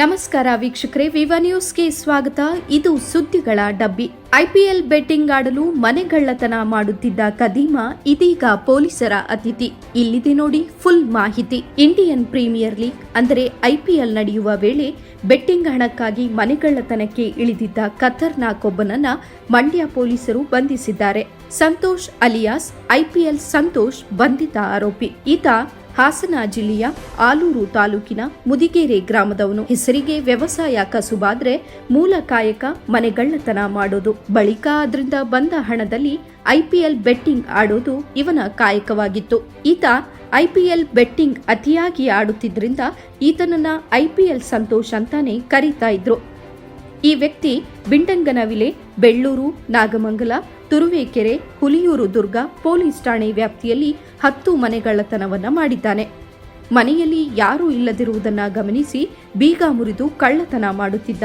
ನಮಸ್ಕಾರ ವೀಕ್ಷಕರೇ, ವಿವ ನ್ಯೂಸ್ಗೆ ಸ್ವಾಗತ. ಇದು ಸುದ್ದಿಗಳ ಡಬ್ಬಿ. ಐಪಿಎಲ್ ಬೆಟ್ಟಿಂಗ್ ಆಡಲು ಮನೆಗಳ್ಳತನ ಮಾಡುತ್ತಿದ್ದ ಕದೀಮ, ಇದೀಗ ಪೊಲೀಸರ ಅತಿಥಿ. ಇಲ್ಲಿದೆ ನೋಡಿ ಫುಲ್ ಮಾಹಿತಿ. ಇಂಡಿಯನ್ ಪ್ರೀಮಿಯರ್ ಲೀಗ್, ಅಂದರೆ ಐಪಿಎಲ್ ನಡೆಯುವ ವೇಳೆ ಬೆಟ್ಟಿಂಗ್ ಹಣಕ್ಕಾಗಿ ಮನೆಗಳ್ಳತನಕ್ಕೆ ಇಳಿದಿದ್ದ ಖತರ್ನಾಕೊಬ್ಬನನ್ನ ಮಂಡ್ಯ ಪೊಲೀಸರು ಬಂಧಿಸಿದ್ದಾರೆ. ಸಂತೋಷ್ ಅಲಿಯಾಸ್ ಐಪಿಎಲ್ ಸಂತೋಷ್ ಬಂಧಿತ ಆರೋಪಿ. ಈತ ಹಾಸನ ಜಿಲ್ಲೆಯ ಆಲೂರು ತಾಲೂಕಿನ ಮುದಿಗೇರೆ ಗ್ರಾಮದವನು. ಹೆಸರಿಗೆ ವ್ಯವಸಾಯ ಕಸುಬಾದ್ರೆ ಮೂಲ ಕಾಯಕ ಮನೆಗಳ್ಳತನ ಮಾಡೋದು. ಬಳಿಕ ಅದರಿಂದ ಬಂದ ಹಣದಲ್ಲಿ ಐಪಿಎಲ್ ಬೆಟ್ಟಿಂಗ್ ಆಡೋದು ಇವನ ಕಾಯಕವಾಗಿತ್ತು. ಈತ ಐಪಿಎಲ್ ಬೆಟ್ಟಿಂಗ್ ಅತಿಯಾಗಿ ಆಡುತ್ತಿದ್ದರಿಂದ ಈತನನ್ನ ಐಪಿಎಲ್ ಸಂತೋಷ್ ಅಂತಾನೆ ಕರೀತಾ ಇದ್ರು. ಈ ವ್ಯಕ್ತಿ ಬಿಂಡಂಗನವಿಲೆ, ಬೆಳ್ಳೂರು, ನಾಗಮಂಗಲ, ತುರುವೇಕೆರೆ, ಹುಲಿಯೂರು, ದುರ್ಗ ಪೊಲೀಸ್ ಠಾಣೆ ವ್ಯಾಪ್ತಿಯಲ್ಲಿ ಹತ್ತು ಮನೆಗಳ್ಳತನವನ್ನ ಮಾಡಿದ್ದಾನೆ. ಮನೆಯಲ್ಲಿ ಯಾರೂ ಇಲ್ಲದಿರುವುದನ್ನ ಗಮನಿಸಿ ಬೀಗ ಮುರಿದು ಕಳ್ಳತನ ಮಾಡುತ್ತಿದ್ದ.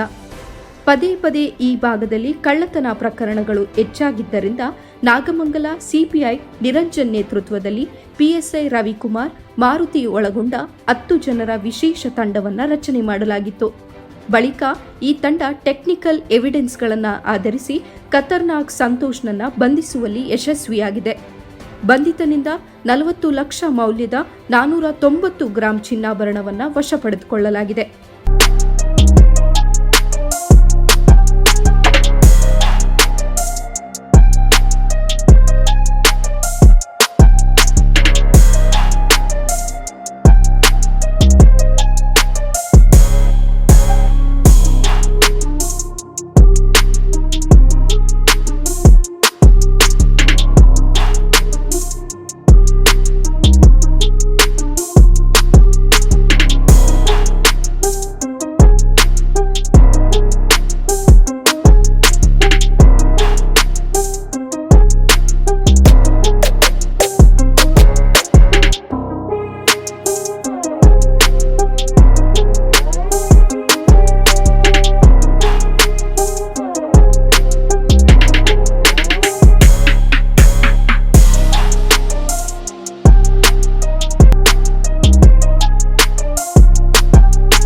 ಪದೇ ಪದೇ ಈ ಭಾಗದಲ್ಲಿ ಕಳ್ಳತನ ಪ್ರಕರಣಗಳು ಹೆಚ್ಚಾಗಿದ್ದರಿಂದ ನಾಗಮಂಗಲ ಸಿಪಿಐ ನಿರಂಜನ್ ನೇತೃತ್ವದಲ್ಲಿ ಪಿಎಸ್ಐ ರವಿಕುಮಾರ್, ಮಾರುತಿ ಒಳಗೊಂಡ ಹತ್ತು ಜನರ ವಿಶೇಷ ತಂಡವನ್ನು ರಚನೆ ಮಾಡಲಾಗಿತ್ತು. ಬಳಿಕ ಈ ತಂಡ ಟೆಕ್ನಿಕಲ್ ಎವಿಡೆನ್ಸ್ಗಳನ್ನು ಆಧರಿಸಿ ಖತರ್ನಾಕ್ ಸಂತೋಷ್ನನ್ನ ಬಂಧಿಸುವಲ್ಲಿ ಯಶಸ್ವಿಯಾಗಿದೆ. ಬಂಧಿತನಿಂದ ನಲವತ್ತು ಲಕ್ಷ ಮೌಲ್ಯದ ನಾನೂರ ತೊಂಬತ್ತು ಗ್ರಾಂ ಚಿನ್ನಾಭರಣವನ್ನು ವಶಪಡೆದುಕೊಳ್ಳಲಾಗಿದೆ